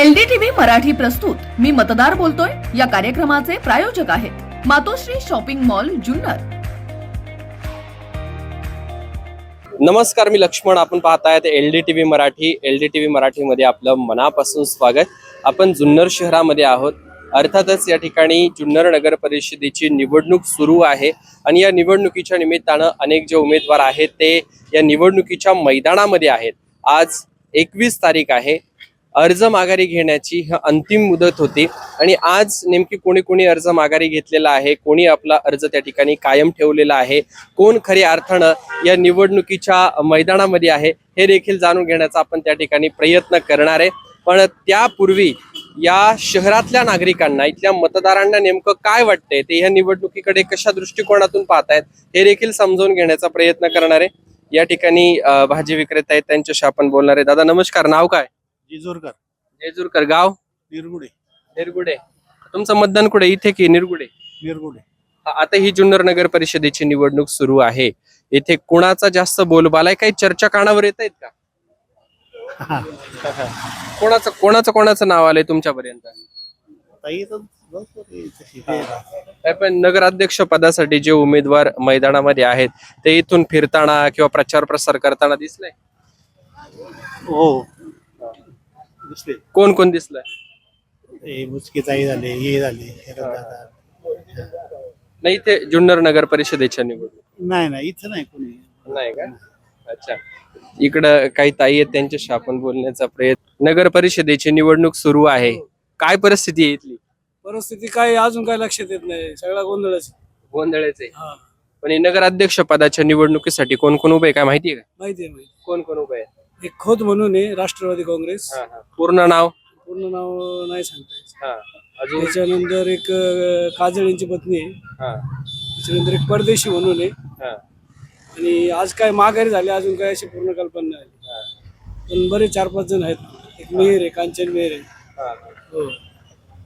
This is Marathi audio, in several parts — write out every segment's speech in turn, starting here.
एलडीटीव्ही मराठी प्रस्तुत. मी मतदार बोलतोय. या कार्यक्रमाचे प्रायोजक आहेत मातोश्री शॉपिंग मॉल जुन्नर. नमस्कार मी लक्ष्मण. आपण पाहतायत L D T V Marathi. L D T V मराठीमध्ये आपलं मनापासून स्वागत. आपण जुन्नर शहरामध्ये आहोत. अर्थातच या ठिकाणी जुन्नर नगर परिषदेची निवडणूक सुरू आहे आणि या निवडणुकीच्या निमित्तानं अनेक जे उमेदवार आहेत ते या निवडणुकीच्या मैदानामध्ये आहेत. आज एकवीस तारीख आहे. अर्ज माघारी घेण्याची ही अंतिम मुदत होती. आणि आज नेमकी कोणी कोणी अर्ज माघारी घेतलेला आहे? कोणी आपला अर्ज त्या ठिकाणी कायम ठेवलेला आहे? कोण खरी अर्थानं या निवडणुकीच्या मैदानामध्ये आहे? हे देखील जाणून घेण्याचा आपण त्या ठिकाणी प्रयत्न करणार आहे. पण त्यापूर्वी या शहरातल्या नागरिकांना इथल्या मतदारांना नेमकं काय वाटतंय? ते ह्या निवडणुकीकडे कशा दृष्टिकोनातून पाहतायत? हे देखील समजावून घेण्याचा प्रयत्न करणार आहे. या ठिकाणी भाजी विक्रेता आहेत त्यांच्याशी आपण बोलणार आहे. दादा नमस्कार. नाव काय? जिजोरकर जेजूरकर गाव? निरगुडे. निरगुडे. तुमचं मतदान कुठे? इथे की निरगुडे? निरगुडे. आता ही जुन्नर नगर परिषदेची निवडणूक सुरू आहे. येथे कुणाचा जास्त बोलबाला आहे? काही चर्चा कानावर येत आहेत का? कोणाचं कोणाचं कोणाचं नाव आलंय तुमच्यापर्यंत? पण नगराध्यक्ष पदासाठी जे उमेदवार मैदानामध्ये आहेत ते इथून फिरताना किंवा प्रचार प्रसार करताना दिसलंय हो. दुसरे कोण कोण दिसलंय? हे झाले हे झाले हे. नाही ते जुन्नर नगर परिषदेच्या निवडणूक नाही नाही इथं नाही कोणी. नाही का? अच्छा. इकडं काही ताई आहेत त्यांच्याशी आपण बोलण्याचा प्रयत्न नगर परिषदेची निवडणूक सुरू आहे. काय परिस्थिती आहे इथली? परिस्थिती काय अजून काय लक्षात येत नाही. सगळा गोंधळच. गोंधळाचे. हा. पण हे नगराध्यक्ष पदाच्या निवडणुकीसाठी कोण कोण उभे आहे? काय माहिती आहे का? माहिती आहे माहिती कोण कोण उभे आहे? एक खोत म्हणून आहे राष्ट्रवादी काँग्रेस पूर्ण नाव पूर्ण नाव नाही सांगता येत. हा. अजून त्याच्यानंतर एक अं, काजळ यांची पत्नी आहे हा. त्याच्यानंतर एक परदेशी म्हणून आहे हा. आणि आज काय माघारी झाले अजून काय अशी पूर्ण कल्पना नाही आली. पण बरे चार पाच जण आहेत एक मेहर आहे कांचन मेहर आहे हा. हो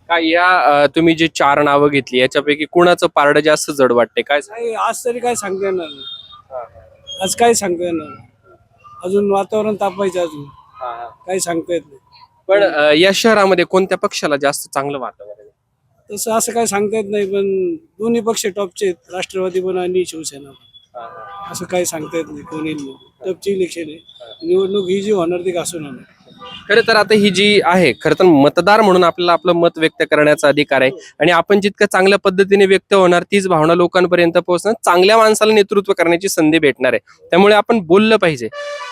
काय या अं, तुम्ही जी चार नावं घेतली याच्यापैकी कुणाचं पारड जास्त जड वाटते काय काय आज तरी काय सांगता येणार नाही आज काय सांगता येणार नाही. अजून वातावरण तापायचं अजून. काही सांगता येत नाही. पण अं, या शहरामध्ये कोणत्या पक्षाला जास्त चांगलं वातावरण आहे? तसं असं काय सांगता येत नाही पण दोन्ही पक्ष टॉपचे आहेत राष्ट्रवादी पण आणि शिवसेना पण. असं काही सांगता येत नाही कोणी टॉपची इलेक्शन आहे. निवडणूक ही जी होणार ती घासून होणार. खरं तर आता ही जी आहे खरं तर मतदार म्हणून आपल्याला आपलं मत व्यक्त करण्याचा अधिकार आहे. आणि आपण जितकं चांगल्या पद्धतीने व्यक्त होणार तीच भावना लोकांपर्यंत पोहोचणार चांगल्या माणसाला नेतृत्व करण्याची संधी भेटणार आहे. त्यामुळे आपण बोललं पाहिजे.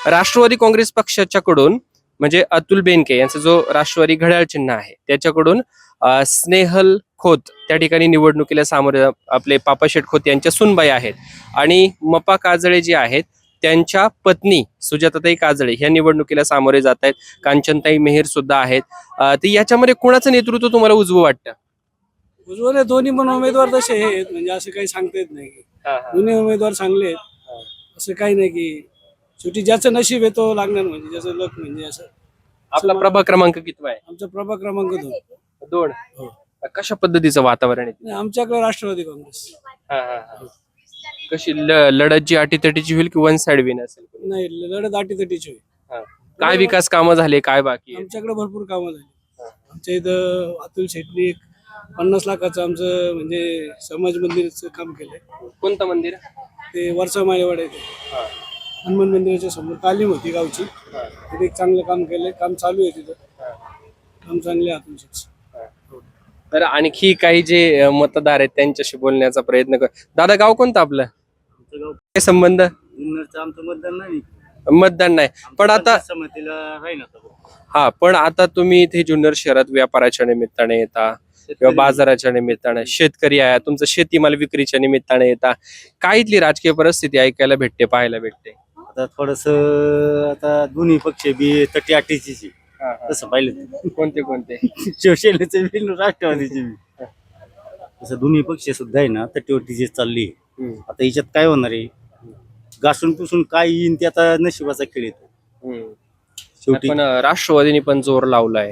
राष्ट्रवादी काँग्रेस पक्षाच्याकडून म्हणजे अतुल बेनके यांचा जो राष्ट्रवादी घड्याळ चिन्ह आहे त्याच्याकडून स्नेहल खोत त्या ठिकाणी निवडणुकीला सामोरे आपले पापाशेठ खोत यांच्या सुनबाई आहेत. आणि मपा काजळे जे आहेत त्यांच्या पत्नी सुजाताताई काजळे ह्या निवडणुकीला सामोरे जात आहेत. कांचनताई मेहेर सुद्धा आहेत. तर याच्यामध्ये कुणाचं नेतृत्व तुम्हाला उजवं वाटतं? उज्ज्वल आहे, दोन्ही पण उमेदवार तसे हे आहेत. म्हणजे असं काही सांगता येत नाही. दोन्ही उमेदवार चांगले आहेत. असं काही नाही की शेवटी ज्याचं नशीब आहे तो लागणार म्हणजे ज्याचं लक म्हणजे असं. आपला प्रभाग क्रमांक कितवा आहे? आमचा प्रभाग क्रमांक दोन. दोन. हो. कशा पद्धतीचं वातावरण आहे? आमच्याकडे राष्ट्रवादी काँग्रेस. कशी ल- लढत जी अटीतटीची होईल की वन साइड विन असेल? नाही लढत आटीतटीची होईल. काय विकास कामं झाले काय बाकी आहे? आमच्याकडे भरपूर कामं झाली. आमच्या इथं अतुल शेट्टी एक पन्नास लाखाचं आमचं म्हणजे समाज मंदिराचं काम केलंय. कोणतं मंदिर? ते वरचा माळेवाड आहे ते. हनुमान मंदिराच्या समोर तालीम होती गावची. तिथे एक चांगलं काम केलंय. काम चालू आहे तिथं. काम चांगले शेट्टी तर आणखी काही जे अं, मतदार आहेत त्यांच्याशी बोलण्याचा प्रयत्न कर दादा गाव कोणतं आपलं? काय संबंध? आमचं मतदान नाही. मतदान नाही. पण आता समितीला राहील हा पण आता तुम्ही इथे जुन्नर शहरात व्यापाराच्या निमित्ताने येता किंवा बाजाराच्या निमित्ताने शेतकरी आहे. तुमचं शेतीमाल विक्रीच्या निमित्ताने येता. काय इथली राजकीय परिस्थिती ऐकायला भेटते पाहायला भेटते? आता थोडस आता दोन्ही पक्ष बी तटी अटीची तसं पाहिलं कोणते कोणते? शिवसेनेचे बी राष्ट्रवादीचे बी. तसं दोन्ही पक्ष सुद्धा आहे ना तटीवरतीचे चालली. आता याच्यात काय होणार आहे? घासून पुसून काय येईन ते आता नशिबाचा खेळ येतो. शेवटी. पण राष्ट्रवादीने पण जोर लावलाय.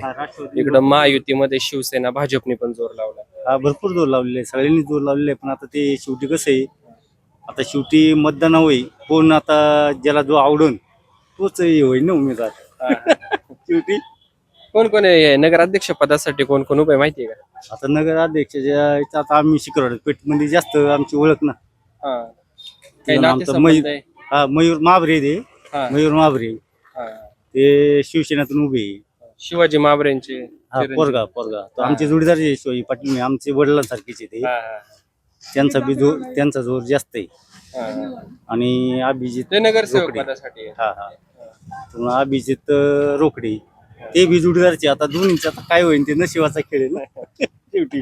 इकडं महायुतीमध्ये शिवसेना भाजपने पण जोर लावलाय. हा भरपूर जोर लावलेला आहे. सगळ्यांनी जोर लावलेला आहे. पण आता ते शेवटी कसं आहे? आता शेवटी मतदान होई कोण आता ज्याला जो आवडून तोच हे होईल ना उमेदवार शेवटी कोण कोण आहे नगराध्यक्ष पदासाठी कोण कोण उभे माहितीये का आता नगर अध्यक्षाच्या इथं आता आम्ही शिकवड पेठमध्ये जास्त आमची ओळख ना हा. काही आमचं नातेसंबंध मयूर आहे? हा मयूर महाबरे ते हा. मयूर हा. ते शिवसेनेतून उभे आहे. शिवाजी महाबरेंचे हा. पोरगा पोरगा तो आमचे जोडीदार शिवाजी पाटील आमचे वडिलांसारखेच आहे ते. त्यांचा बी जोर त्यांचा जोर जास्त आहे. आणि अभिजित ते नगरसेवक रोकडे. पदासाठी आहे. हा हा. पुन्हा अभिजित अं, रोकडे ते बी जोडीदारचे. आता दोन्हीचे आता काय होईल ते नशिबाचा खेळ आहे ना. शेवटी.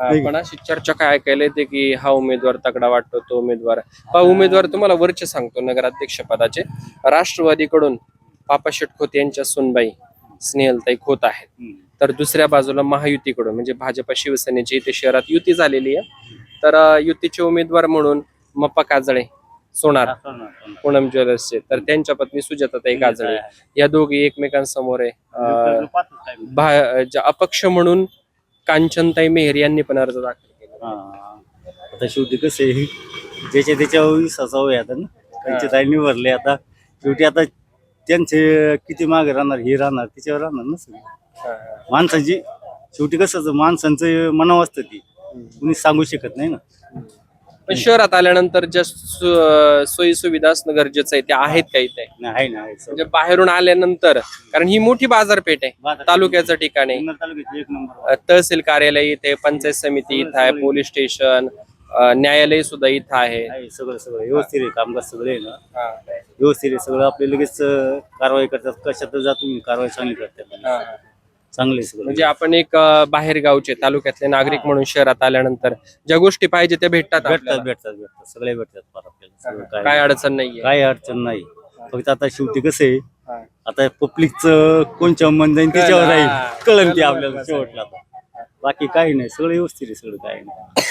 हा, पण अशी चर्चा काय ऐकायला येते की हा उमेदवार तगडा वाटतो तो उमेदवार. हा उमेदवार तुम्हाला वरचे सांगतो नगराध्यक्ष पदाचे. राष्ट्रवादीकडून पापा शेटखोत यांच्या सुनबाई स्नेहलताई खोत आहेत. हम्म. तर दुसऱ्या बाजूला महायुतीकडून म्हणजे भाजपा शिवसेनेची इथे शहरात युती झालेली आहे. तर युतीचे उमेदवार म्हणून मप्पा काजळे सोनार पूनम ज्वेलर्सचे. तर त्यांच्या पत्नी सुजाताताई काजळे. या दोघी एकमेकांसमोर आहे. अपक्ष म्हणून कांचनताई मेहर यांनी पण अर्ज दाखल केला. आता शेवटी कसं आहे ज्याच्या त्याच्या होय आता ना. त्यांचे ताई निवडले आता. शेवटी आता त्यांचे किती मागे राहणार हे राहणार त्याच्यावर राहणार ना सगळं. माणसाची शेवटी कसं माणसांचं मनावर असतं ती. कुणी सांगू शकत नाही ना. पण शहरात आल्यानंतर ज्या सोयी सुविधा असणं गरजेचं आहे त्या आहेत का इथे? नाही आहे ना आहे. म्हणजे बाहेरून आल्यानंतर कारण ही मोठी बाजारपेठ आहे बाजारपेठ. तालुक्याचं ठिकाण. आहे जुन्नर तालुक्यात एक नंबर अ, तहसील कार्यालय इथे पंचायत समिती इथं आहे पोलीस स्टेशन अ, न्यायालय सुद्धा इथं आहे. आहे सगळं सगळं. व्यवस्थित आहे कामकाज सगळे आहे ना. व्यवस्थित आहे सगळं. आपले लगेच अं, कारवाई करतात. कशात जा तुम्ही कारवाई चांगली करतात चांगले म्हणजे आपण एक बाहेर गावचे तालुक्यातले नागरिक म्हणून शहरात आल्यानंतर ज्या गोष्टी पाहिजे त्या भेटतात भेटतात आपल्याला. भेटतात भेटतात. सगळे भेटतात फार आपल्याला. सगळं काय काय अडचण नाहीये. काय अडचण नाही. फक्त आता शेवटी कसं आहे हा. आता पब्लिकचं कोणच्या मन जाईल त्याच्यावर राहील. हा. कळन की कळलं आपल्याला. शेवटला आता. बाकी काही नाही. सगळं व्यवस्थित आहे सगळं काही नाही.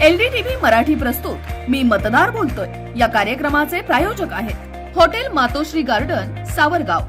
एलडीटीव्ही मराठी प्रस्तुत. मी मतदार बोलतोय. या कार्यक्रमाचे प्रायोजक आहेत. Hotel Matoshree garden Savargaon.